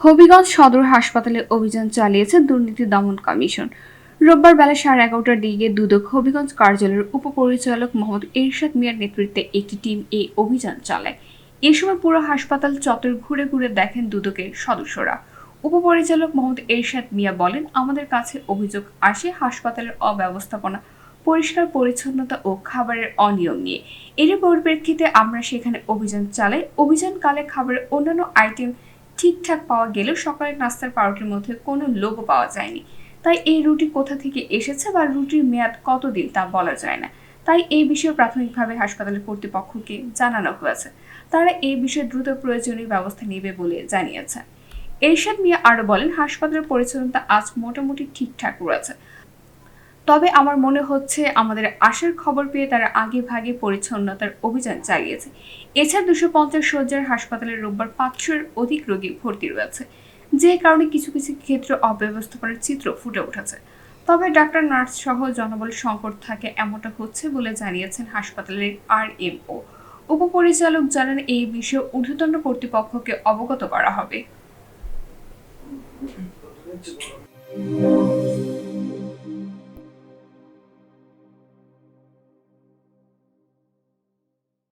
হবিগঞ্জ সদর হাসপাতালে অভিযান চালিয়েছে দুর্নীতি দমন কমিশন। রোববার বেলা সাড়ে এগারোটার দিকে দুদক হবিগঞ্জ কার্যালয়ের উপপরিচালক মোহাম্মদ এরশাদ মিয়ার নেতৃত্বে একটি টিম এই অভিযান চালায়। এ সময় পুরো হাসপাতাল চত্বর ঘুরে ঘুরে দেখেন দুদকের সদস্যরা। উপপরিচালক মোহাম্মদ এরশাদ মিয়া বলেন, আমাদের কাছে অভিযোগ আসে হাসপাতালের অব্যবস্থাপনা, পরিষ্কার পরিচ্ছন্নতা ও খাবারের অনিয়ম নিয়ে। এর পরিপ্রেক্ষিতে আমরা সেখানে অভিযান চালাই। অভিযানকালে খাবারের অন্যান্য আইটেম ঠিকঠাক পাওয়া গেলেও সকালের নাস্তার পাউরুটির মধ্যে কোনো লোগো পাওয়া যায়নি। তাই এই রুটি কোথা থেকে এসেছে বা রুটির মেয়াদ কতদিন তা বলা যায় না। তাই এই বিষয়ে প্রাথমিকভাবে হাসপাতালের কর্তৃপক্ষকে জানানো হয়েছে। তারা এই বিষয়ে দ্রুত প্রয়োজনীয় ব্যবস্থা নেবে বলে জানিয়েছে। এরশাদ মিয়া আরও বলেন, হাসপাতালের পরিচ্ছন্নতা আজ মোটামুটি ঠিকঠাক রয়েছে। তবে আমার মনে হচ্ছে আমাদের আশার খবর পেয়ে তারা আগে ভাগে পরিচ্ছন্নতার অভিযান চালিয়েছে। এছাড়া দুশো পঞ্চাশ শয্যার হাসপাতালে রোববার পাঁচশোর অধিক রোগী ভর্তি রয়েছে। যে কারণে কিছু কিছু ক্ষেত্রে অব্যবস্থাপনার চিত্র ফুটে উঠেছে। তবে ডাক্তার, নার্স সহ জনবল সংকট থাকে এমনটা হচ্ছে বলে জানিয়েছেন হাসপাতালের আর এম ও। উপপরিচালক জানান, এই বিষয়ে ঊর্ধ্বতন কর্তৃপক্ষকে অবগত করা হবে।